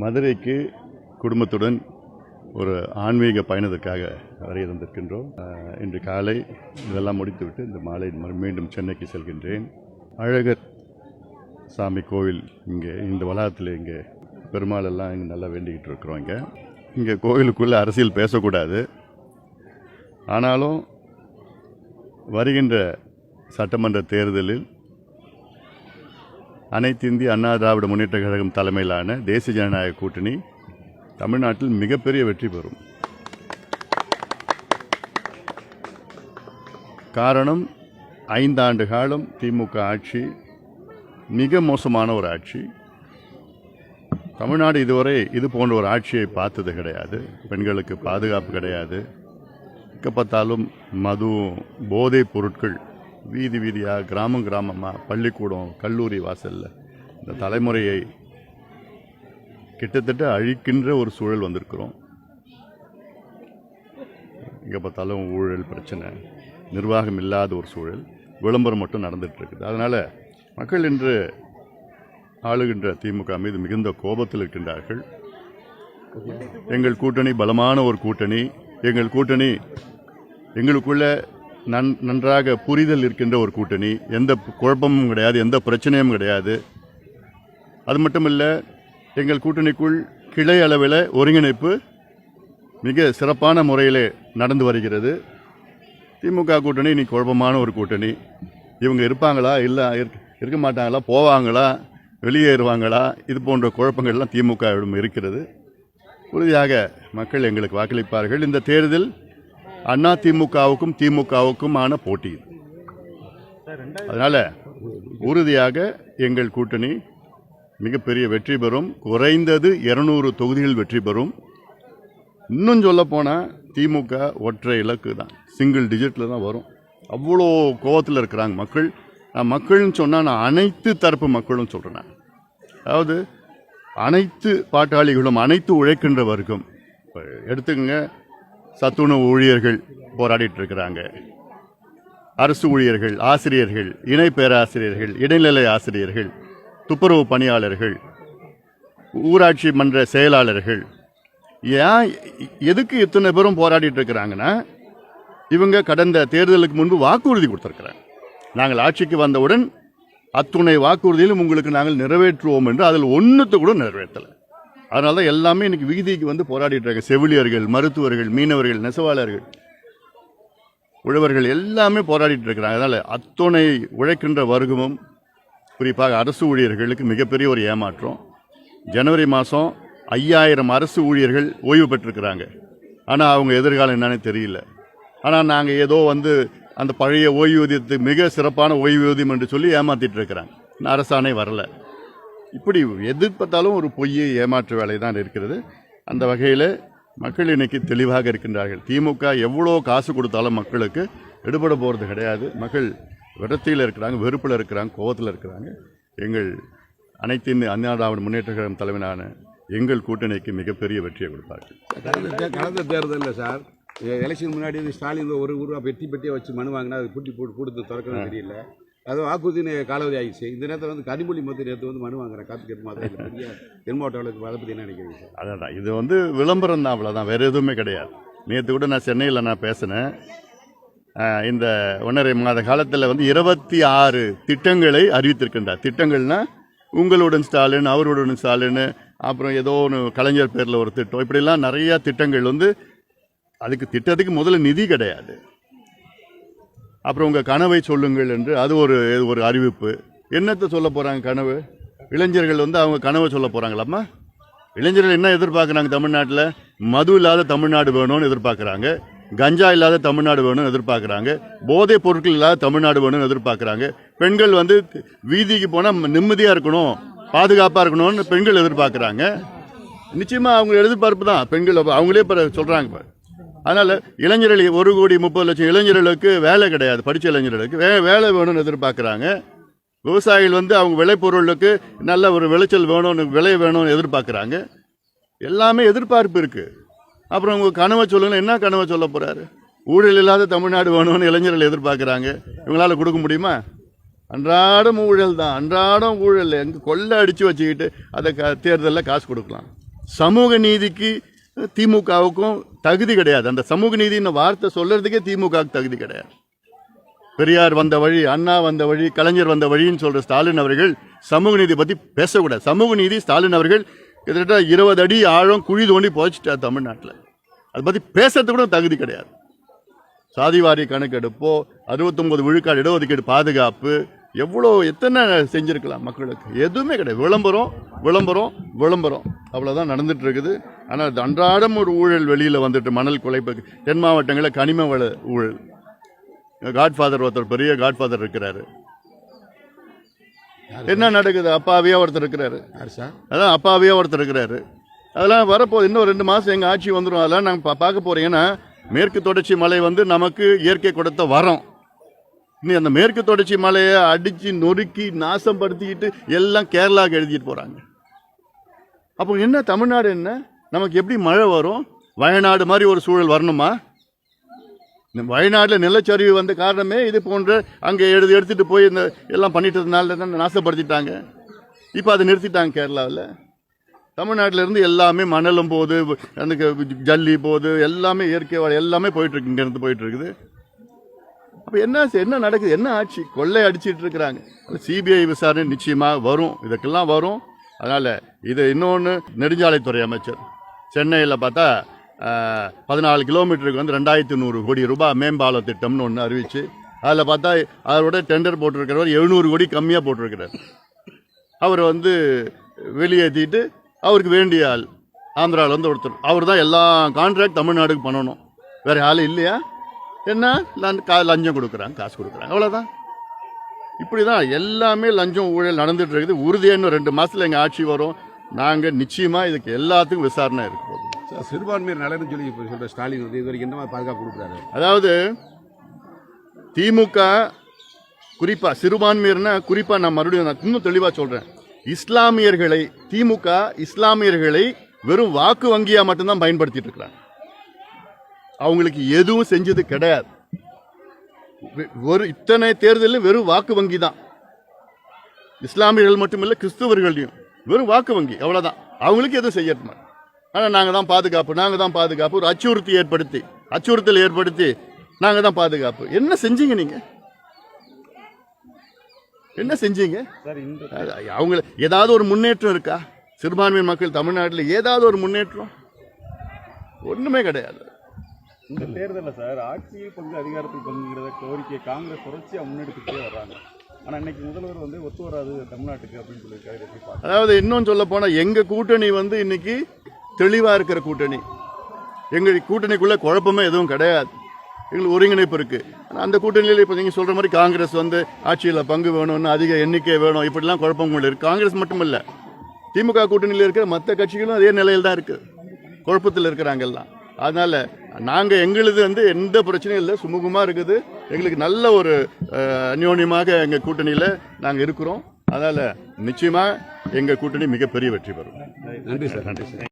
மதுரைக்கு குடும்பத்துடன் ஒரு ஆன்மீக பயணத்துக்காக வரை இருந்திருக்கின்றோம் இன்று காலை இதெல்லாம் முடித்துவிட்டு இந்த மாலை மீண்டும் சென்னைக்கு செல்கின்றேன். அழகர் சாமி கோவில் இங்கே இந்த வளாகத்தில் இங்கே பெருமாளெல்லாம் இங்கே நல்லா வேண்டிக்கிட்டு இருக்கிறோம் இங்கே. இங்கே கோவிலுக்குள்ளே அரசியல் பேசக்கூடாது. ஆனாலும் வருகின்ற சட்டமன்ற தேர்தலில் அனைத்து இந்திய அண்ணா திராவிட முன்னேற்ற கழகம் தலைமையிலான தேசிய ஜனநாயக கூட்டணி தமிழ்நாட்டில் மிகப்பெரிய வெற்றி பெறும். காரணம் ஐந்தாண்டு காலம் திமுக ஆட்சி மிக மோசமான ஒரு ஆட்சி. தமிழ்நாடு இதுவரை இது போன்ற ஒரு ஆட்சியை பார்த்தது கிடையாது. பெண்களுக்கு பாதுகாப்பு கிடையாது. எங்கே பார்த்தாலும் மது போதைப் பொருட்கள் வீதி வீதியாக கிராமம் கிராமமாக பள்ளிக்கூடம் கல்லூரி வாசலில் இந்த தலைமுறையை கிட்டத்தட்ட அழிக்கின்ற ஒரு சூழல் வந்திருக்கிறோம். எங்கே பார்த்தாலும் ஊழல் பிரச்சனை நிர்வாகம் இல்லாத ஒரு சூழல் விளம்பரம் மட்டும் நடந்துகிட்ருக்குது. இருக்குது அதனால் மக்கள் இன்று ஆளுகின்ற திமுக மீது மிகுந்த கோபத்தில் இருக்கின்றார்கள். எங்கள் கூட்டணி பலமான ஒரு கூட்டணி. எங்கள் கூட்டணி எங்களுக்குள்ள நன் நன்றாக புரிதல் இருக்கின்ற ஒரு கூட்டணி. எந்த குழப்பமும் கிடையாது எந்த பிரச்சனையும் கிடையாது. அது மட்டும் இல்லை எங்கள் கூட்டணிக்குள் கிளை அளவில் ஒருங்கிணைப்பு மிக சிறப்பான முறையில் நடந்து வருகிறது. திமுக கூட்டணி இன்னைக்கு குழப்பமான ஒரு கூட்டணி. இவங்க இருப்பாங்களா? இல்லை இருக்க மாட்டாங்களா? போவாங்களா? வெளியேறுவாங்களா? இது போன்ற குழப்பங்கள்லாம் திமுகவிடம் இருக்கிறது. உறுதியாக மக்கள் எங்களுக்கு வாக்களிப்பார்கள். இந்த தேர்தல் அண்ணா திமுகவுக்கும் திமுகவுக்கும் ஆன போட்டி. இது. அதனால உறுதியாக எங்கள் கூட்டணி மிகப்பெரிய வெற்றி பெறும். குறைந்தது இருநூறு தொகுதிகள் வெற்றி பெறும். இன்னும் சொல்ல போனால் திமுக ஒற்றை இலக்கு தான். சிங்கிள் டிஜிட்டில் தான் வரும். அவ்வளோ கோவத்தில் இருக்கிறாங்க மக்கள். நான் மக்கள்னு சொன்னால் நான் அனைத்து தரப்பு மக்களும் சொல்கிறேன் அதாவது அனைத்து பாட்டாளிகளும் அனைத்து உழைக்கின்ற வர்க்கம் இப்போ எடுத்துக்கங்க சத்துணவு ஊழியர்கள் போராடிட்டு இருக்கிறாங்க அரசு ஊழியர்கள் ஆசிரியர்கள் இணை பேராசிரியர்கள் இடைநிலை ஆசிரியர்கள் துப்புரவு பணியாளர்கள் ஊராட்சி மன்ற செயலாளர்கள். ஏன் எதுக்கு இத்தனை பேரும் போராடிட்டு இருக்கிறாங்கன்னா இவங்க கடந்த தேர்தலுக்கு முன்பு வாக்குறுதி கொடுத்துருக்குறாங்க. நாங்கள் ஆட்சிக்கு வந்தவுடன் அத்துணை வாக்குறுதியிலும் உங்களுக்கு நாங்கள் நிறைவேற்றுவோம் என்று அதில் ஒன்றுத்தை கூட நிறைவேற்றலை. அதனால தான் எல்லாமே இன்றைக்கி விகுதிக்கு வந்து போராடிட்டுருக்காங்க செவிலியர்கள் மருத்துவர்கள் மீனவர்கள் நெசவாளர்கள் உழவர்கள் எல்லாமே போராடிட்டு இருக்கிறாங்க. அதனால் அத்துணை உழைக்கின்ற வர்க்கமும் குறிப்பாக அரசு ஊழியர்களுக்கு மிகப்பெரிய ஒரு ஏமாற்றம். ஜனவரி மாதம் ஐயாயிரம் அரசு ஊழியர்கள் ஓய்வு பெற்றிருக்கிறாங்க. ஆனால் அவங்க எதிர்காலம் என்னன்னு தெரியல. ஆனால் நாங்கள் ஏதோ வந்து அந்த பழைய ஓய்வூதியத்துக்கு மிக சிறப்பான ஓய்வூதியம் என்று சொல்லி ஏமாற்றிட்டு இருக்கிறாங்க. அரசாணை வரல. இப்படி எது பார்த்தாலும் ஒரு பொய் ஏமாற்று வேலை தான் இருக்கிறது. அந்த வகையில் மக்கள் இன்னைக்கு தெளிவாக இருக்கின்றார்கள். திமுக எவ்வளோ காசு கொடுத்தாலும் மக்களுக்கு எடுபட போகிறது கிடையாது. மக்கள் விரத்தியில் இருக்கிறாங்க வெறுப்பில் இருக்கிறாங்க கோபத்தில் இருக்கிறாங்க. எங்கள் அனைத்து இந்திய முன்னேற்ற கழகம் தலைவனான எங்கள் கூட்டணிக்கு மிகப்பெரிய வெற்றியை கொடுப்பார்கள். கடந்த தேர்தலில் சார் எலெக்ஷன் முன்னாடி வந்து ஸ்டாலின் ஒரு ஊரா பெட்டி பெட்டியாக வச்சு மனு வாங்கினா அது பூட்டி போட்டு கொடுத்து திறக்கணும் தெரியல. அது வாக்குறுதி காலாவதி ஆகிடுச்சு இந்த நேரத்தில் வந்து கனிமொழி மத்திய நேரத்தில் வந்து மனு காத்து காப்பிக்கேட் மாதிரி பெரிய தென் மாவட்டங்களுக்கு அதை பற்றி என்ன நினைக்கிறீங்க சார்? அதான் இது வந்து விளம்பரம் தான் அவ்வளோதான் வேறு எதுவுமே கிடையாது. நேற்று கூட நான் சென்னையில் நான் பேசினேன். இந்த ஒன்றரை மாத காலத்தில் வந்து இருபத்தி ஆறு திட்டங்களை அறிவித்திருக்கின்றார். திட்டங்கள்னால் உங்களுடன் ஸ்டாலின் அவருடன் ஸ்டாலின் அப்புறம் ஏதோ ஒன்று கலைஞர் பேரில் ஒரு திட்டம். இப்படிலாம் நிறையா திட்டங்கள் வந்து அதுக்கு திட்டத்துக்கு முதல்ல நிதி கிடையாது. அப்புறம் உங்கள் கனவை சொல்லுங்கள் என்று அது ஒரு ஒரு அறிவிப்பு. என்னத்தை சொல்ல போகிறாங்க கனவு? இளைஞர்கள் வந்து அவங்க கனவை சொல்ல போகிறாங்களாம்மா இளைஞர்கள் என்ன எதிர்பார்க்குறாங்க தமிழ்நாட்டில்? மது இல்லாத தமிழ்நாடு வேணும்னு எதிர்பார்க்குறாங்க. கஞ்சா இல்லாத தமிழ்நாடு வேணும்னு எதிர்பார்க்குறாங்க. போதைப் பொருட்கள் இல்லாத தமிழ்நாடு வேணும்னு எதிர்பார்க்குறாங்க. பெண்கள் வந்து வீதிக்கு போனால் நிம்மதியாக இருக்கணும் பாதுகாப்பாக இருக்கணும்னு பெண்கள் எதிர்பார்க்குறாங்க. நிச்சயமாக அவங்க எதிர்பார்ப்பு தான். பெண்கள் அவங்களே இப்போ சொல்கிறாங்க இப்போ அதனால் இளைஞர்கள் ஒரு கோடி முப்பது லட்சம் இளைஞர்களுக்கு வேலை கிடையாது படித்த இளைஞர்களுக்கு. வே வேலை வேணும்னு எதிர்பார்க்குறாங்க. விவசாயிகள் வந்து அவங்க விளைபொருளுக்கு நல்ல ஒரு விளைச்சல் வேணும்னு விலை வேணும்னு எதிர்பார்க்குறாங்க. எல்லாமே எதிர்பார்ப்பு இருக்குது அப்புறம் உங்கள் கனவை சொல்லுங்க என்ன கனவை சொல்ல போகிறாரு ஊழல் இல்லாத தமிழ்நாடு வேணும்னு இளைஞர்கள் எதிர்பார்க்குறாங்க. இவங்களால கொடுக்க முடியுமா? அன்றாடம் ஊழல் தான் அன்றாடம் ஊழல். எங்கே கொள்ளை அடித்து வச்சுக்கிட்டு அதை க தேர்தலில் காசு கொடுக்கலாம். சமூக நீதிக்கு திமுகவுக்கும் தகுதி கிடையாது. அந்த சமூக நீதின்னு வார்த்தை சொல்றதுக்கே திமுகவுக்கு தகுதி கிடையாது. பெரியார் வந்த வழி அண்ணா வந்த வழி கலைஞர் வந்த வழின்னு சொல்ற ஸ்டாலின் அவர்கள் சமூக நீதி பத்தி பேசக்கூடாது. சமூக நீதி ஸ்டாலின் அவர்கள் கிட்டத்தட்ட இருபது அடி ஆழம் குழி தோண்டி புதைச்சிட்டார் தமிழ்நாட்டில். அதை பற்றி பேசுறதுக்கு கூட தகுதி கிடையாது. சாதிவாரி கணக்கெடுப்போ அறுபத்தொம்பது விழுக்காடு இடஒதுக்கீடு பாதுகாப்பு எவ்வளோ எத்தனை செஞ்சிருக்கலாம் மக்களுக்கு? எதுவுமே கிடையாது. விளம்பரம் விளம்பரம் விளம்பரம். அவ்வளோதான் நடந்துட்டு இருக்குது. ஆனால் அன்றாடம் ஒரு ஊழல் வெளியில் வந்துட்டு மணல் குலைப்பு. தென் மாவட்டங்களில் கனிம வள ஊழல். காட்ஃபாதர் ஒருத்தர் பெரிய காட்ஃபாதர் இருக்கிறாரு. என்ன நடக்குது? அப்பாவியா ஒருத்தர் இருக்கிறாரு. அதான் அப்பாவியா ஒருத்தர் இருக்கிறாரு. அதெல்லாம் வரப்போகுது. இன்னும் ரெண்டு மாதம் எங்கள் ஆட்சி வந்துடும் அதெல்லாம் நாங்கள் பார்க்க போறீங்கன்னா மேற்கு தொடர்ச்சி மலை வந்து நமக்கு இயற்கை கொடுத்த வரம். நீ அந்த மேற்கு தொடர்ச்சி மலையை அடித்து நொறுக்கி நாசப்படுத்திக்கிட்டு எல்லாம் கேரளாவுக்கு எழுதிட்டு போகிறாங்க அப்போ என்ன தமிழ்நாடு என்ன? நமக்கு எப்படி மழை வரும்? வயநாடு மாதிரி ஒரு சூழல் வரணுமா? இந்த வயநாட்டில் நிலச்சரிவு வந்த காரணமே இது போன்ற அங்கே எடுத்து எடுத்துகிட்டு போய் இந்த எல்லாம் பண்ணிட்டதுனால தான் நாசப்படுத்திட்டாங்க. இப்போ அதை நிறுத்திட்டாங்க கேரளாவில். தமிழ்நாட்டிலேருந்து எல்லாமே மணலும் போகுது அந்த ஜல்லி போகுது எல்லாமே இயற்கை எல்லாமே போயிட்டுருக்கு இங்கேருந்து போயிட்டுருக்குது அப்போ என்ன என்ன நடக்குது? என்ன ஆட்சி? கொள்ளை அடிச்சிட்டு இருக்கிறாங்க. சிபிஐ விசாரணை நிச்சயமாக வரும். இதுக்கெல்லாம் வரும். அதனால் இது இன்னொன்று நெடுஞ்சாலைத்துறை அமைச்சர். சென்னையில் பார்த்தா பதினாலு கிலோமீட்டருக்கு வந்து ரெண்டாயிரத்தி நூறு கோடி ரூபாய் மேம்பாலம் திட்டம்னு ஒன்று அறிவிச்சு. அதில் பார்த்தா அதோட டெண்டர் போட்டிருக்கிறவர் எழுநூறு கோடி கம்மியாக போட்டிருக்கிறார். அவர் வந்து வெளியேற்றிட்டு அவருக்கு வேண்டிய ஆள் ஆந்திராவில் வந்து ஒருத்தர். அவர் தான் எல்லா கான்ட்ராக்ட் தமிழ்நாடுக்கு பண்ணணும். வேறு ஆள் இல்லையா? என்ன? லஞ்ச- கா லஞ்சம் கொடுக்குறாங்க காசு கொடுக்குறாங்க அவ்வளோதான் இப்படி தான் எல்லாமே லஞ்சம் ஊழல் நடந்துட்டு இருக்குது. உறுதியாக ரெண்டு மாதத்தில் எங்கள் ஆட்சி வரும். நாங்கள் நிச்சயமாக இதுக்கு எல்லாத்துக்கும் விசாரணை இருக்க. போகுது சார் சிறுபான்மையர் சொல்லி இப்போ சொல்கிற ஸ்டாலின் வந்து இது வரைக்கும் என்ன மாதிரி பாதுகாப்பு கொடுக்குறாரு? அதாவது திமுக குறிப்பா சிறுபான்மையர்னா குறிப்பா நான் மறுபடியும் நான் இன்னும் தெளிவா சொல்றேன். இஸ்லாமியர்களை திமுக இஸ்லாமியர்களை வெறும் வாக்கு வங்கியா மட்டும்தான் பயன்படுத்திட்டு இருக்கிறாங்க. அவங்களுக்கு எதுவும் செஞ்சது கிடையாது. ஒரு இத்தனை தேர்தலில் வெறும் வாக்கு வங்கி தான். இஸ்லாமியர்கள் மட்டுமில்ல கிறிஸ்துவர்களையும் வெறும் வாக்கு வங்கி அவ்வளவுதான். அவங்களுக்கு எதுவும் செய்யட்டுமா ஆனால் நாங்கள் தான் பாதுகாப்பு நாங்கள் தான் பாதுகாப்பு ஒரு அச்சுறுத்தி ஏற்படுத்தி அச்சுறுத்தல் ஏற்படுத்தி நாங்கள் தான் பாதுகாப்பு. என்ன செஞ்சீங்க நீங்க? என்ன செஞ்சீங்க? அவங்க ஏதாவது ஒரு முன்னேற்றம் இருக்கா? சிறுபான்மை மக்கள் தமிழ்நாட்டில் ஏதாவது ஒரு முன்னேற்றம்? ஒண்ணுமே கிடையாது. இந்த தேர்தலில் சார் ஆட்சியில் பங்கு அதிகாரத்தில் பங்குங்கிறத கோரிக்கை காங்கிரஸ் தொடர்ச்சியாக முன்னெடுத்துட்டே வர்றாங்க. ஆனால் இன்னைக்கு முதல்வர் வந்து ஒத்து வராது தமிழ்நாட்டுக்கு அப்படின்னு சொல்லியிருக்காரு அதாவது இன்னும் சொல்ல போனால் எங்கள் கூட்டணி வந்து இன்னைக்கு தெளிவாக இருக்கிற கூட்டணி. எங்கள் கூட்டணிக்குள்ளே குழப்பமே எதுவும் கிடையாது. எங்களுக்கு ஒருங்கிணைப்பு இருக்குது அந்த கூட்டணியில் இப்போ நீங்கள் சொல்கிற மாதிரி காங்கிரஸ் வந்து ஆட்சியில் பங்கு வேணும்னு அதிக எண்ணிக்கை வேணும் இப்படிலாம் குழப்பங்கள் இருக்குது காங்கிரஸ் மட்டும் இல்லை திமுக கூட்டணியில் இருக்கிற மற்ற கட்சிகளும் அதே நிலையில் தான் இருக்குது குழப்பத்தில் இருக்கிறாங்க எல்லாம். அதனால நாங்க எங்களுது வந்து எந்த பிரச்சனையும் இல்லை சுமூகமா இருக்குது. எங்களுக்கு நல்ல ஒரு அந்யோன்யமாக எங்க கூட்டணியில நாங்க இருக்கிறோம். அதனால நிச்சயமா எங்க கூட்டணி மிகப்பெரிய வெற்றி பெறும். நன்றி சார். நன்றி சார்.